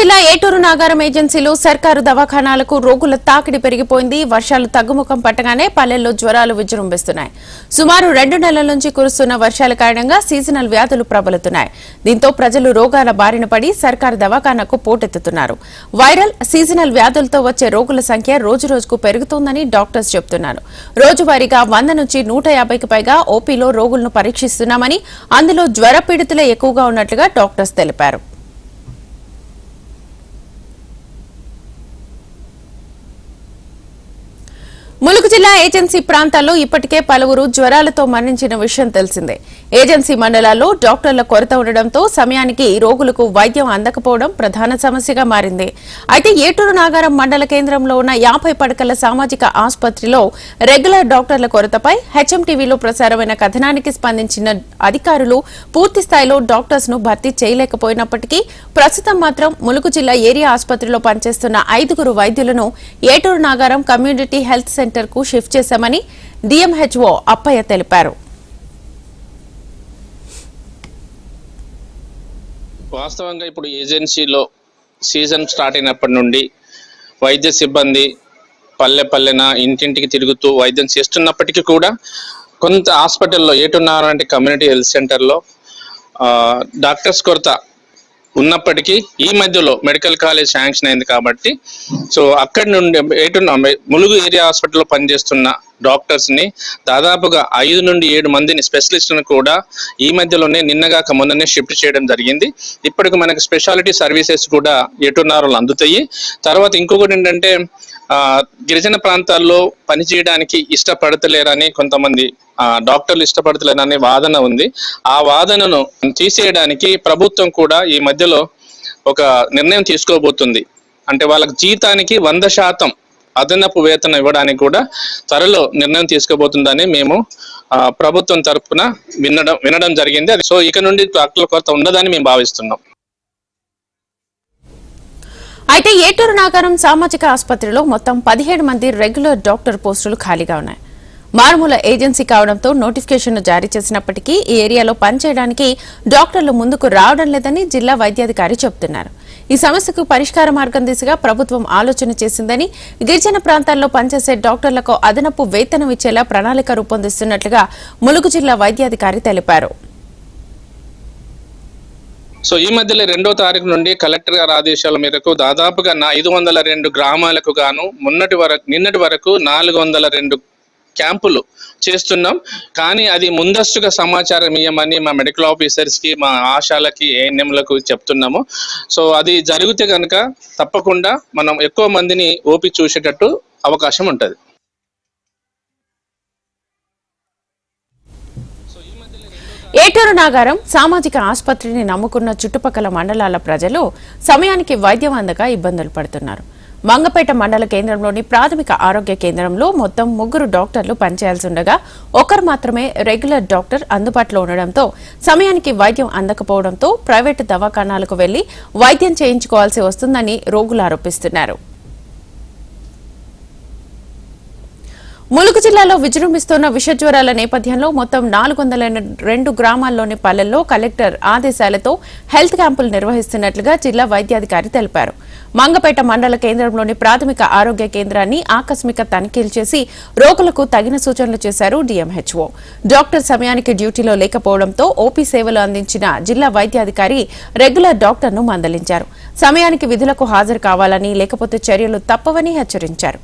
జిల్లా ఏటూరు నాగారం ఏజెన్సీలో సర్కారు దవాఖానాలకు రోగుల తాకిడి పెరిగిపోయింది. వర్షాలు తగ్గుముఖం పట్టగానే పల్లెల్లో జ్వరాలు విజృంభిస్తున్నాయి. సుమారు రెండు నెలల నుంచి కురుస్తున్న వర్షాల కారణంగా సీజనల్ వ్యాధులు ప్రబలుతున్నాయి. దీంతో ప్రజలు రోగాల బారిన పడి సర్కారు దవాఖానాకు పోటెత్తుతున్నారు. వైరల్ సీజనల్ వ్యాధులతో వచ్చే రోగుల సంఖ్య రోజురోజుకు పెరుగుతోందని డాక్టర్స్ చెబుతున్నారు. రోజువారీగా వంద నుంచి నూట యాభైకి పైగా ఓపీలో రోగులను పరీక్షిస్తున్నామని అందులో జ్వర పీడితులే ఎక్కువగా ఉన్నట్లుగా డాక్టర్స్ తెలిపారు. ములుగు జిల్లా ఏజెన్సీ ప్రాంతాల్లో ఇప్పటికే పలువురు జ్వరాలతో మరణించిన విషయం తెలిసిందే. ఏజెన్సీ మండలాల్లో డాక్టర్ల కొరత ఉండడంతో సమయానికి రోగులకు వైద్యం అందకపోవడం ప్రధాన సమస్యగా మారింది. అయితే ఏటూరు నాగారం మండల కేంద్రంలో ఉన్న యాభై పడకల సామాజిక ఆసుపత్రిలో రెగ్యులర్ డాక్టర్ల కొరతపై హెచ్ఎంటీవీలో ప్రసారమైన కథనానికి స్పందించిన అధికారులు పూర్తి స్థాయిలో డాక్టర్స్ను భర్తీ చేయలేకపోయినప్పటికీ ప్రస్తుతం మాత్రం ములుగు జిల్లా ఏరియా ఆసుపత్రిలో పనిచేస్తున్న ఐదుగురు వైద్యులను ఏటూరు నాగారం కమ్యూనిటీ హెల్త్ సెంటర్ కు షిఫ్ట్ చేశామని డిఎంహెచ్ఓ అప్పయ్య తెలిపారు. వాస్తవంగా ఇప్పుడు ఏజెన్సీలో సీజన్ స్టార్ట్ అయినప్పటి నుండి వైద్య సిబ్బంది పల్లె పల్లెన ఇంటింటికి తిరుగుతూ వైద్యం చేస్తున్నప్పటికీ కూడా కొంత హాస్పిటల్లో ఏటున్నారంటే కమ్యూనిటీ హెల్త్ సెంటర్లో డాక్టర్స్ కొరత ఉన్నప్పటికీ ఈ మధ్యలో మెడికల్ కాలేజ్ శాంక్షన్ అయింది కాబట్టి సో అక్కడి నుండి ఏటున్న ములుగు ఏరియా హాస్పిటల్లో పనిచేస్తున్న డాక్టర్స్ని దాదాపుగా ఐదు నుండి ఏడు మందిని స్పెషలిస్ట్ని కూడా ఈ మధ్యలోనే నిన్నగాక మొన్ననే షిఫ్ట్ చేయడం జరిగింది. ఇప్పటికి మనకు స్పెషాలిటీ సర్వీసెస్ కూడా ఎటున్నారో అందుతాయి. తర్వాత ఇంకొకటి ఏంటంటే ఆ, గిరిజన ప్రాంతాల్లో పనిచేయడానికి ఇష్టపడతలేరని కొంతమంది ఆ, డాక్టర్లు ఇష్టపడతలేరని వాదన ఉంది. ఆ వాదనను తీసేయడానికి ప్రభుత్వం కూడా ఈ మధ్యలో ఒక నిర్ణయం తీసుకోబోతుంది. అంటే వాళ్ళకి జీతానికి వంద శాతం అదనపు వేతనం ఇవ్వడానికి కూడా త్వరలో నిర్ణయం తీసుకోబోతుందని మేము ప్రభుత్వం తరఫున వినడం వినడం జరిగింది. అది సో ఇక నుండి డాక్టర్ల కొరత ఉండదని మేము భావిస్తున్నాం. అయితే ఏటూరు నాగారం సామాజిక ఆసుపత్రిలో మొత్తం పదిహేడు మంది రెగ్యులర్ డాక్టర్ పోస్టులు ఖాళీగా ఉన్నాయి. మారుమూల ఏజెన్సీ కావడంతో నోటిఫికేషన్ను జారీ చేసినప్పటికీ ఈ ఏరియాలో పనిచేయడానికి డాక్టర్లు ముందుకు రావడం లేదని జిల్లా వైద్యాధికారి చెబుతున్నారు. ఈ సమస్యకు పరిష్కార మార్గం దిశగా ప్రభుత్వం ఆలోచన చేసిందని గిరిజన ప్రాంతాల్లో పనిచేసే డాక్టర్లకు అదనపు వేతనం ఇచ్చేలా ప్రణాళిక రూపొందిస్తున్నట్లుగా ములుగు జిల్లా వైద్యాధికారి తెలిపారు. సో ఈ మధ్యలో రెండో తారీఖు నుండి కలెక్టర్ గారి ఆదేశాల మేరకు దాదాపుగా నా ఐదు వందల రెండు గ్రామాలకు గాను మొన్నటి వరకు నిన్నటి వరకు నాలుగు వందల రెండు క్యాంపులు చేస్తున్నాం. కానీ అది ముందస్తుగా సమాచారం ఇవ్వమని మా మెడికల్ ఆఫీసర్స్కి మా ఆశాలకి ఏఎన్ఎంలకు చెప్తున్నాము. సో అది జరిగితే కనుక తప్పకుండా మనం ఎక్కువ మందిని ఓపి చూసేటట్టు అవకాశం ఉంటుంది. ఏటూరు నాగారం సామాజిక ఆసుపత్రిని నమ్ముకున్న చుట్టుపక్కల మండలాల ప్రజలు సమయానికి వైద్యం అందక ఇబ్బందులు పడుతున్నారు. మంగపేట మండల కేంద్రంలోని ప్రాథమిక ఆరోగ్య కేంద్రంలో మొత్తం ముగ్గురు డాక్టర్లు పనిచేయాల్సి ఉండగా ఒకరు మాత్రమే రెగ్యులర్ డాక్టర్ అందుబాటులో ఉండడంతో సమయానికి వైద్యం అందకపోవడంతో ప్రైవేటు దవాఖానాలకు వెళ్ళి వైద్యం చేయించుకోవాల్సి వస్తుందని రోగులు ఆరోపిస్తున్నారు. ములుగు జిల్లాలో విజృంభిస్తున్న విషజ్వరాల నేపథ్యంలో మొత్తం నాలుగు వందల రెండు గ్రామాల్లోని పల్లెల్లో కలెక్టర్ ఆదేశాలతో హెల్త్ క్యాంపులు నిర్వహిస్తున్నట్లుగా జిల్లా వైద్యాధికారి తెలిపారు. మంగపేట మండల కేంద్రంలోని ప్రాథమిక ఆరోగ్య కేంద్రాన్ని ఆకస్మిక తనిఖీలు చేసి రోగులకు తగిన సూచనలు చేశారు డీఎంహెచ్ఓ. డాక్టర్ సమయానికి డ్యూటీలో లేకపోవడంతో ఓపీ సేవలు అందించిన జిల్లా వైద్యాధికారి రెగ్యులర్ డాక్టర్ను మందలించారు. సమయానికి విధులకు హాజరు కావాలని లేకపోతే చర్యలు తప్పవని హెచ్చరించారు.